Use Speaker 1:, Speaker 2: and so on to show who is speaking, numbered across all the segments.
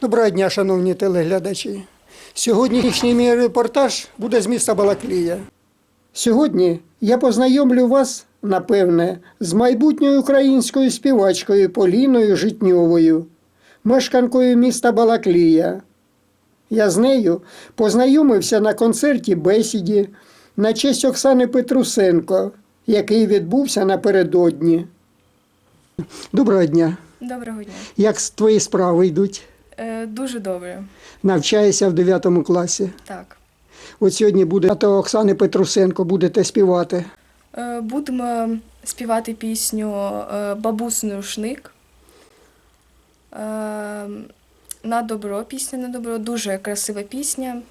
Speaker 1: Доброго дня, шановні телеглядачі. Сьогоднішній мій репортаж буде з міста Балаклія. Сьогодні я познайомлю вас, напевне, з майбутньою українською співачкою Поліною Житньовою, мешканкою міста Балаклія. Я з нею познайомився на концерті бесіді на честь Оксани Петрусенко, який відбувся напередодні. Доброго дня.
Speaker 2: Доброго дня.
Speaker 1: Як твої справи йдуть?
Speaker 2: Е, дуже добре.
Speaker 1: Навчаєшся в 9 класі.
Speaker 2: Так.
Speaker 1: От сьогодні буде тато Оксани Петрусенко, будете співати.
Speaker 2: Е, будемо співати пісню е, Бабусин рушник. Е, на добро, пісня на добро, дуже красива пісня.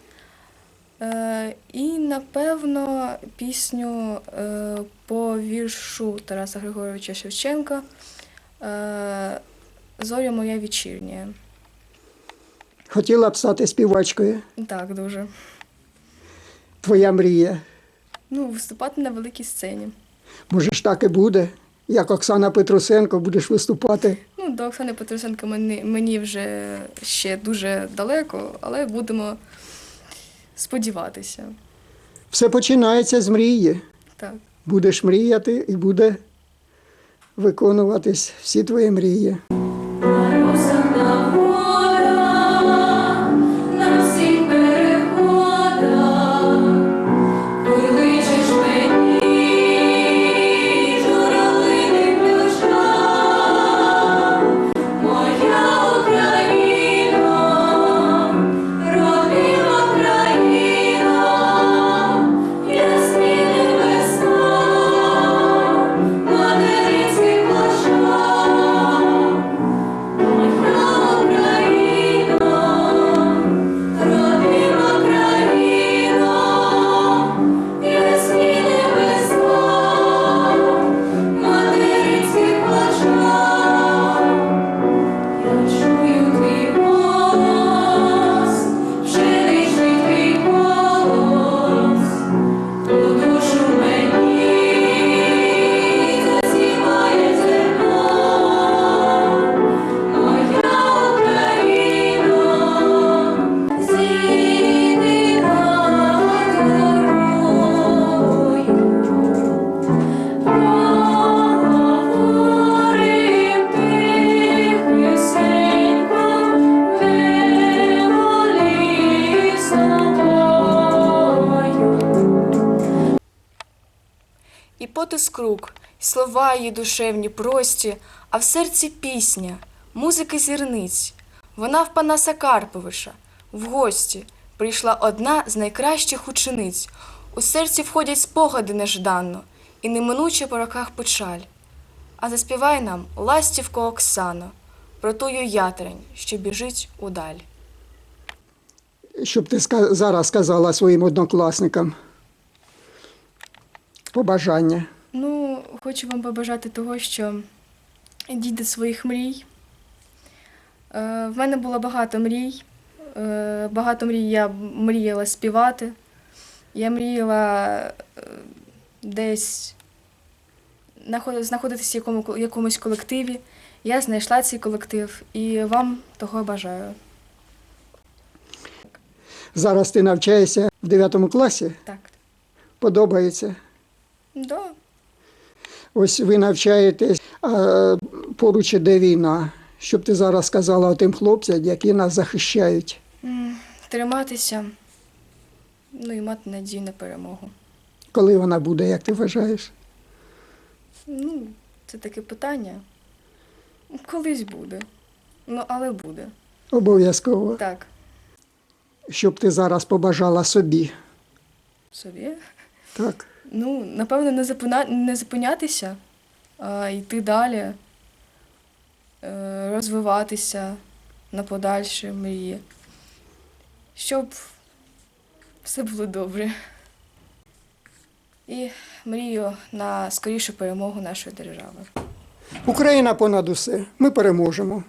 Speaker 2: Е, і, напевно, пісню е, по віршу Тараса Григоровича Шевченка е, Зоря моя вечірня.
Speaker 1: Хотіла б стати співачкою.
Speaker 2: Так, дуже.
Speaker 1: Твоя мрія.
Speaker 2: Ну, виступати на великій сцені.
Speaker 1: Може ж так і буде. Як Оксана Петрусенко будеш виступати.
Speaker 2: Ну, до Оксани Петросенко мені, мені вже ще дуже далеко, але будемо сподіватися.
Speaker 1: Все починається з мрії.
Speaker 2: Так.
Speaker 1: Будеш мріяти і буде виконуватись всі твої мрії.
Speaker 2: Потиск рук, слова її душевні, прості, а в серці пісня, музики зірниць. Вона в Панаса Карповиша, в гості, прийшла одна з найкращих учениць. У серці входять спогади нежданно, і неминуче по роках печаль. А заспівай нам, ластівко Оксано, про тую ятрень, що біжить удаль.
Speaker 1: Щоб ти зараз сказала своїм однокласникам побажання.
Speaker 2: Ну, хочу вам побажати того, що йдіть до своїх мрій. Е, в мене було багато мрій. Е, багато мрій я мріяла співати. Я мріяла е, десь знаходитися в якому, якомусь колективі. Я знайшла цей колектив і вам того бажаю.
Speaker 1: Зараз ти навчаєшся в 9 класі.
Speaker 2: Так.
Speaker 1: Подобається.
Speaker 2: Да.
Speaker 1: Ось ви навчаєтесь, а поруч іде війна. Щоб ти зараз сказала тим хлопцям, які нас захищають.
Speaker 2: Триматися, ну і мати надію на перемогу.
Speaker 1: Коли вона буде, як ти вважаєш?
Speaker 2: Ну, це таке питання. Колись буде. Ну, але буде.
Speaker 1: Обов'язково.
Speaker 2: Так,
Speaker 1: Щоб ти зараз побажала собі.
Speaker 2: собі.
Speaker 1: Так.
Speaker 2: Ну, напевно, не, запина... не зупинятися, а йти далі, е, розвиватися на подальші мрії. Щоб все було добре. І мрію на скорішу перемогу нашої держави.
Speaker 1: Україна понад усе. Ми переможемо.